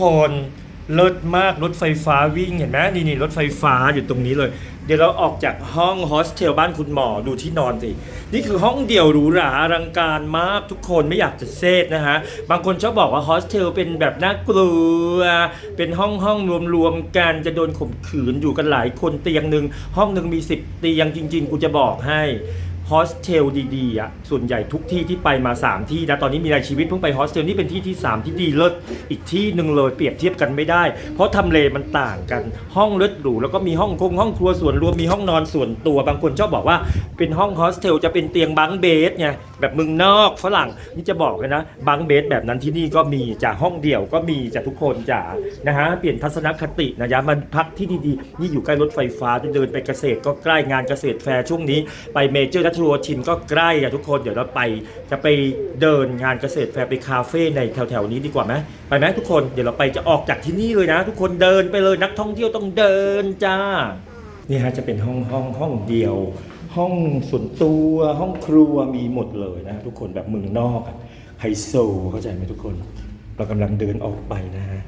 คนเลิศมากรถไฟฟ้าวิ่งเห็นไหมนี่นี่รถไฟฟ้าอยู่ตรงนี้เลย เดี๋ยวเราออกจากห้องโฮสเทลบ้านคุณหมอดูที่นอนสิ นี่คือห้องเดี่ยวหรูหราอลังการมากทุกคนไม่อยากจะเซตนะฮะ บางคนชอบบอกว่าโฮสเทลเป็นแบบน่ากลัว เป็นห้องห้องรวมๆกันจะโดนข่มขืนอยู่กันหลายคนเตียงหนึ่งห้องหนึ่งมี10เตียงจริง ๆ กูจะบอกให้ โฮสเทลดีๆอะส่วนใหญ่ทุกที่ที่ไปมา 3 ที่นะตอนนี้มีในชีวิตเพิ่งไปโฮสเทลนี่เป็นที่ที่ 3 ที่ดีเลิศอีกที่หนึ่งเลยเปรียบเทียบกันไม่ได้ เพราะทำเลมันต่างกันห้องเลิศหรูแล้วก็มีห้องคงห้องครัวส่วนรวมมีห้องนอนส่วนตัวบางคนชอบบอกว่าเป็นห้องโฮสเทลจะเป็นเตียงบังเบสไงแบบเมึงนอกฝรั่งนี่จะบอกเลยนะบังเบสแบบนั้นที่นี่ก็มีจากห้องเดี่ยวก็มีจากทุกคนจ้านะฮะเปลี่ยนทัศนคตินะยะมันพักที่ดีๆนี่อยู่ใกล้รถไฟฟ้าจะเดินไปเกษตรก็ใกล้งานเกษตรแฟร์ช่วงนี้ไปเมเจอร์ทโรชินก็ใกล้อะทุกคนเดี๋ยวเราไปจะไปเดินงานเกษตรแฟร์ไปคาเฟ่ในแถวๆนี้ดีกว่าไหมไปไหมทุกคนเดี๋ยวเราไปจะออกจากที่นี่เลยนะ ทุกคนเดินไปเลยนักท่องเที่ยวต้องเดินจ้านี่ฮะจะเป็นห้องห้องห้องเดียว ห้องส่วนตัวห้องครัวมีหมดเลยนะ ทุกคนแบบเมืองนอกไฮโซเข้าใจไหมทุกคน เรากำลังเดินออกไปนะฮะ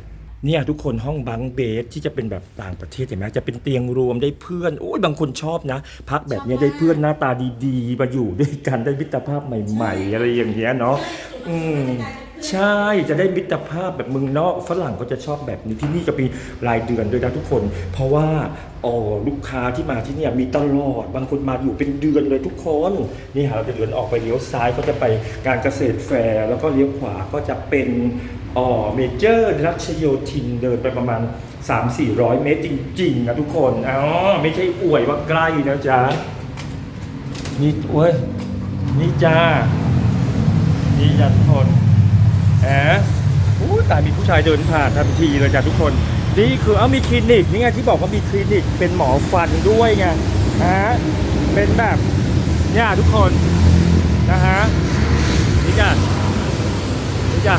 เนี่ยทุกคนห้องบังเบสที่จะเป็นแบบต่างประเทศเห็นไหมจะเป็นเตียงรวมได้เพื่อนโอ้ยบางคนชอบนะ พักแบบเนี้ยได้เพื่อนหน้าตาดีๆมาอยู่ด้วยกันได้มิตรภาพใหม่ ๆ อะไรอย่างเงี้ยเนาะอืม ใช่จะได้มิตรภาพแบบเมืองนอกฝรั่งก็จะชอบแบบนี้ที่นี่ก็มีรายเดือนด้วยนะทุกคน เพราะว่าอ๋อลูกค้าที่มาที่เนี่ยมีตลอดบางคนมาอยู่เป็นเดือนเลยทุกคนนี่ฮะเราจะเดินออกไปเลี้ยวซ้ายก็จะไปการเกษตรแฟร์แล้วก็เลี้ยวขวาก็จะเป็นอ๋อเมเจอร์รัชโยธินเดินไปประมาณ 3-400 เมตรจริงๆนะทุกคนอ๋อไม่ใช่อวยว่าใกล้นะจ๊ะนี่เว้ยนี่จ้านี่จ้ะทน แหมอู้ตายมีผู้ชายเดินผ่านทันทีเลยจ้ะทุกคน นี่คือเอามีคลินิกนี่ไงที่บอกว่ามีคลินิกเป็นหมอฟันด้วยไงฮะเป็นแบบเนี่ยทุกคนนะฮะนี่จ้ะนี่จ้ะ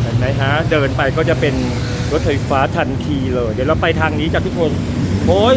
เห็นไหมฮะเดินไปก็จะเป็นรถไฟฟ้าทันทีเลย เดี๋ยวเราไปทางนี้จ้ะทุกคนโอ้ย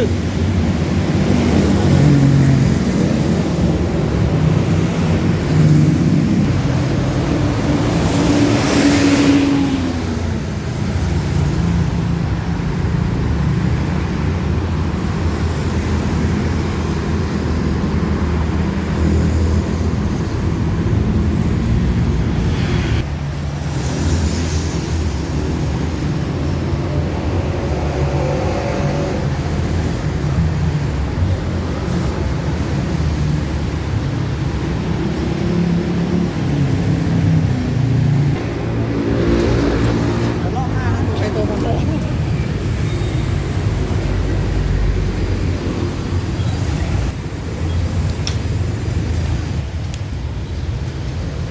รอบหน้านะไปตัวมันเลย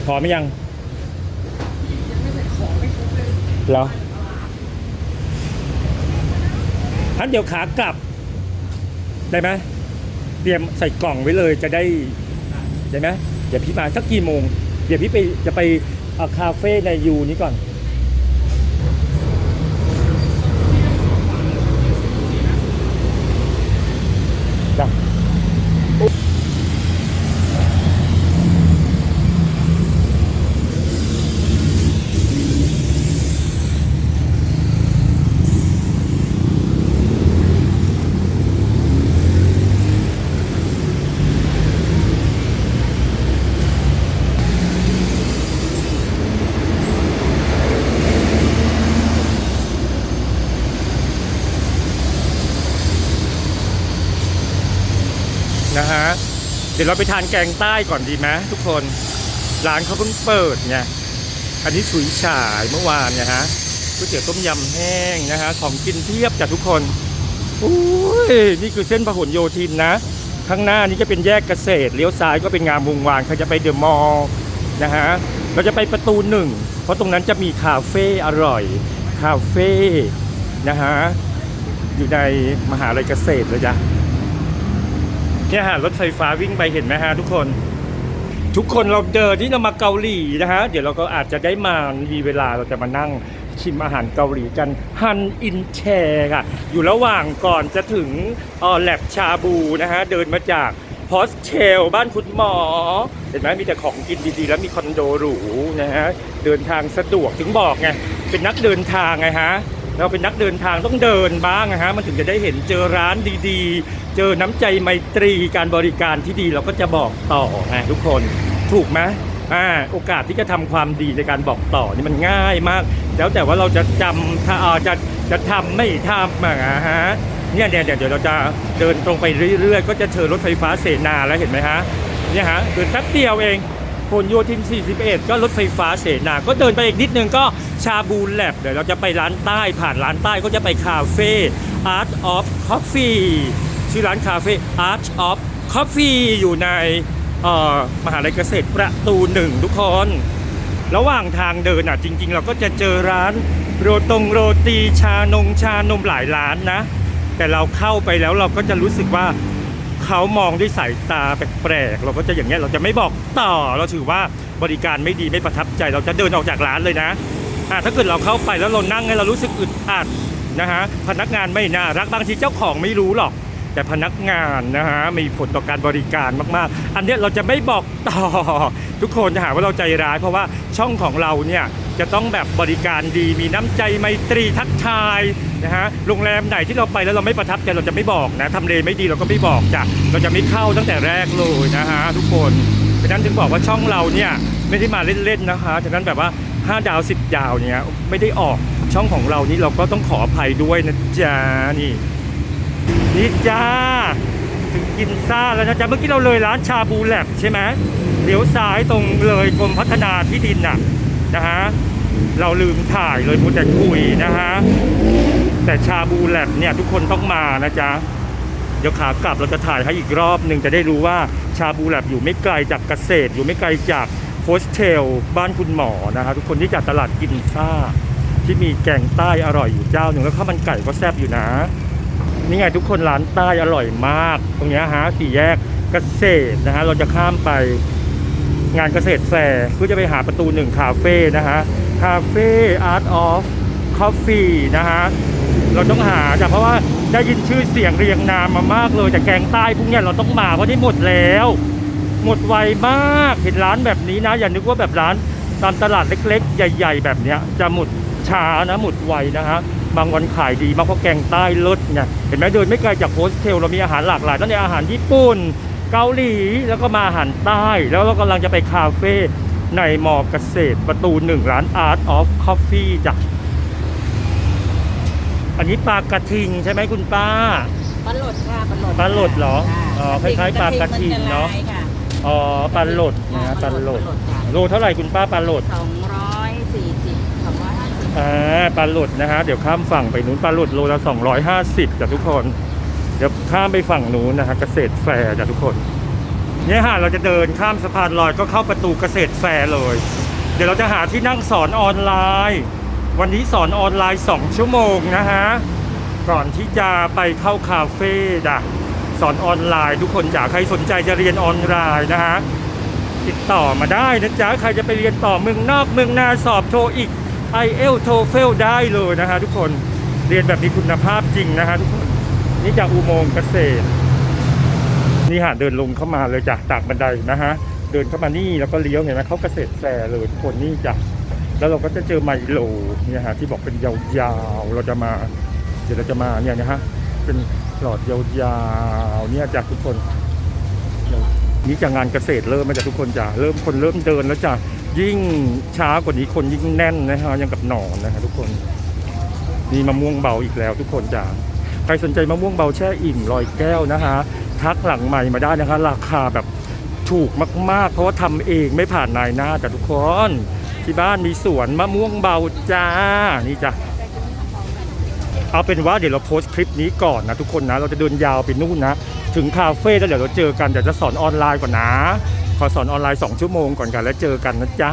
พร้อม ไหมยังยังไม่เสร็จของไม่ครบเหรอทันเดี๋ยวขากลับ ได้ไหมเตรียมใส่กล่องไว้เลยจะได้ได้ไหมเดี๋ยวพี่มาสักกี่โมง เดี๋ยวพี่ไปจะไปอาคาเฟ่ในยูนี้ก่อน จ้ะนะฮะ เดี๋ยวเราไปทานแกงใต้ก่อนดีไหมทุกคน ร้านเขาเพิ่งเปิดไงอันนี้สุยฉายเมื่อวานเนี่ยฮะก๋วยเตี๋ยวต้มยำแห้งนะฮะของกินเทียบจากทุกคนอุ้ยนี่คือเส้นพหลโยธินนะ ข้างหน้านี้จะเป็นแยกเกษตรเลี้ยวซ้ายก็เป็นงามวงวานเขาจะไปเดอะมอลล์นะฮะเราจะไปประตูหนึ่งเพราะตรงนั้นจะมีคาเฟ่อร่อยคาเฟ่นะฮะอยู่ในมหาลัยเกษตรเลยจ้ะ เนี่ยฮะรถไฟฟ้าวิ่งไปเห็นไหมฮะทุกคน ทุกคนเราเดินที่เรามาเกาหลีนะฮะ เดี๋ยวเราก็อาจจะได้มามีเวลาเราจะมานั่งชิมอาหารเกาหลีกันฮันอินแชค่ะ อยู่ระหว่างก่อนจะถึงออแลบชาบูนะฮะ เดินมาจากโฮสเทลบ้านคุณหมอ เห็นไหมมีแต่ของกินดีๆ แล้วมีคอนโดหรูนะฮะ เดินทางสะดวกถึงบอกไง เป็นนักเดินทางไงฮะ เราเป็นนักเดินทางต้องเดินบ้างนะฮะมันถึงจะได้เห็นเจอร้านดีๆ เจอน้ำใจไมตรีการบริการที่ดีเราก็จะบอกต่อไงทุกคนถูกไหมอ่าโอกาสที่จะทำความดีในการบอกต่อนี่มันง่ายมาก แล้วแต่ว่าเราจะจำถ้าอ่อจะจะทำไม่ทำอะฮะเนี่ยเดี๋ยวเดี๋ยวเราจะเดินตรงไปเรื่อยๆ ก็จะเจอรถไฟฟ้าเสนาแล้วเห็นไหมฮะเนี่ยฮะเดินแป๊บเดียวเอง พหลโยธิน 41 ก็รถไฟฟ้าเสนา ก็เดินไปอีกนิดนึงก็ชาบูแลบเดี๋ยวเราจะไปร้านใต้ ผ่านร้านใต้ก็จะไปคาเฟ่ Art of Coffee ชื่อร้านคาเฟ่ Art of Coffee อยู่ในมหาลัยเกษตรประตูหนึ่งทุกคน ระหว่างทางเดินอะจริง ๆ เราก็จะเจอร้านโรตงโรตีชานงชานมหลายร้านนะ แต่เราเข้าไปแล้วเราก็จะรู้สึกว่า เขามองด้วยสายตาแปลกๆ เราก็จะอย่างเงี้ยเราจะไม่บอกต่อ เราถือว่าบริการไม่ดีไม่ประทับใจ เราจะเดินออกจากร้านเลยนะอะถ้าเกิดเราเข้าไปแล้วเรานั่งให้เรารู้สึกอึดอัดนะฮะพนักงานไม่น่ารักบางทีเจ้าของไม่รู้หรอก แต่พนักงานนะฮะมีผลต่อการบริการมากๆ อันเนี้ยเราจะไม่บอกต่อ ทุกคนจะหาว่าเราใจร้าย เพราะว่าช่องของเราเนี่ยจะต้องแบบบริการดีมีน้ำใจไมตรีทักทาย นะฮะโรงแรมไหนที่เราไปแล้วเราไม่ประทับใจเราจะไม่บอกนะทำเลไม่ดีเราก็ไม่บอกจ้ะเราจะไม่เข้าตั้งแต่แรกเลยนะฮะทุกคนฉะนั้นถึงบอกว่าช่องเราเนี่ยไม่ได้มาเล่นๆนะคะฉะนั้นแบบว่า 5 ดาว 10 ดาวเนี่ยไม่ได้ออกช่องของเรานี่เราก็ต้องขออภัยด้วยนะจ๊ะนี่นี่จ้าถึงกินซ่าแล้วนะจ๊ะเมื่อกี้เราเลยร้านชาบูแลบใช่ไหมเลี้ยวซ้ายตรงเลยกรมพัฒนาที่ดินน่ะนะฮะเราลืมถ่ายเลยมูแต่คุยนะฮะ แต่ชาบูแลบเนี่ยทุกคนต้องมานะจ๊ะ เดี๋ยวขากลับเราจะถ่ายให้อีกรอบหนึ่งจะได้รู้ว่าชาบูแลบอยู่ไม่ไกลจากเกษตร อยู่ไม่ไกลจากโฮสเทลบ้านคุณหมอนะฮะทุกคนที่จากตลาดกินซ่า ที่มีแกงใต้อร่อยอยู่เจ้าหนึ่งแล้วข้าวมันไก่ก็แซ่บอยู่นะนี่ไงทุกคนร้านใต้อร่อยมาก ตรงนี้ฮะสี่แยกเกษตรนะฮะเราจะข้ามไปงานเกษตรแฟร์เพื่อจะไปหาประตูหนึ่งคาเฟ่นะฮะคาเฟ่อาร์ตออฟคอฟฟี่นะฮะ เราต้องหาจ้ะเพราะว่าได้ยินชื่อเสียงเรียงนามมามากเลยแต่แกงใต้พวกเนี้ยเราต้องมาเพราะที่หมดแล้ว หมดไวมากเห็นร้านแบบนี้นะ อย่านึกว่าแบบร้านตามตลาดเล็ก ๆ ใหญ่ ๆ แบบเนี้ยจะหมดช้านะหมดไวนะฮะบางวันขายดีมากเพราะแกงใต้เลิศเนี่ยเห็นไหมเดินไม่ไกลจากโฮสเทลเรามีอาหารหลากหลายตั้งแต่อาหารญี่ปุ่น เกาหลีแล้วก็มาอาหารใต้ แล้วเรากำลังจะไปคาเฟ่ในมอเกษตรประตูหนึ่งร้าน Art of Coffee จ้ะ อันนี้ปลากระทิงใช่ไหมคุณป้า ปลาหลดค่ะปลาหลดปลาหลดเหรอค่ะอ๋อคล้ายๆปลากระทิงเนอะกรทิงมัจลยค่ะอ๋อปลาหลดนะฮะปลาหลดโลเท่าไหร่คุณป้าปลาโหลดสองร้อยสี่สิบสองร้อยห้าสิบอ่าปลาโหลดนะฮะเดี๋ยวข้ามฝั่งไปนู้นปลาโหลดโลละ250จ้ะทุกคน เดี๋ยวข้ามไปฝั่งนู้นนะฮะเกษตรแฟร์จ้ะทุกคน เนี่ยฮะเราจะเดินข้ามสะพานลอยก็เข้าประตูเกษตรแฟร์เลย เดี๋ยวเราจะหาที่นั่งสอนออนไลน์ วันนี้สอนออนไลน์ 2 ชั่วโมงนะฮะ ก่อนที่จะไปเข้าคาเฟ่จ้ะสอนออนไลน์ทุกคนอยากใครสนใจจะเรียนออนไลน์นะฮะ ติดต่อมาได้นะจ๊ะ ใครจะไปเรียนต่อเมืองนอกเมืองนาสอบโทอีกไอเอลโทเฟลได้เลยนะฮะทุกคนเรียนแบบมีคุณภาพจริงนะฮะทุกคนนี่จากอุโมงค์เกษตร นี่ฮะเดินลงเข้ามาเลยจ้ะจากบันไดนะฮะเดินเข้ามานี่แล้วก็เลี้ยวเห็นไหมเขาเกษตรแฟร์เลยทุกคนนี่จ้ะ แล้วเราก็จะเจอไมโลเนี่ยฮะที่บอกเป็นยาวๆ เราจะมา เดี๋ยวเราจะมาเนี่ยนะฮะเป็นหลอดยาวๆเนี่ยจากทุกคนนี่จะงานเกษตรเริ่มมาจากทุกคนจ้ะเริ่มคนเริ่มเดินแล้วจ้ะยิ่งช้ากว่านี้คนยิ่งแน่นนะฮะยังกับหนอนนะฮะทุกคนนี่มะม่วงเบาอีกแล้วทุกคนจ้ะใครสนใจมะม่วงเบาแช่อิ่มลอยแก้วนะฮะทักหลังใหม่มาได้นะคะ ราคาแบบถูกมากๆ เพราะว่าทำเองไม่ผ่านนายหน้าจ้ะทุกคน ที่บ้านมีสวนมะม่วงเบาจ้า นี่จ้ะ เอาเป็นว่าเดี๋ยวเราโพสต์คลิปนี้ก่อนนะทุกคนนะ เราจะเดินยาวไปนู่นนะ ถึงคาเฟ่แล้วเดี๋ยวเราเจอกันเดี๋ยวจะสอนออนไลน์ก่อนนะ ขอสอนออนไลน์ 2 ชั่วโมงก่อนกันแล้วเจอกันนะจ๊ะ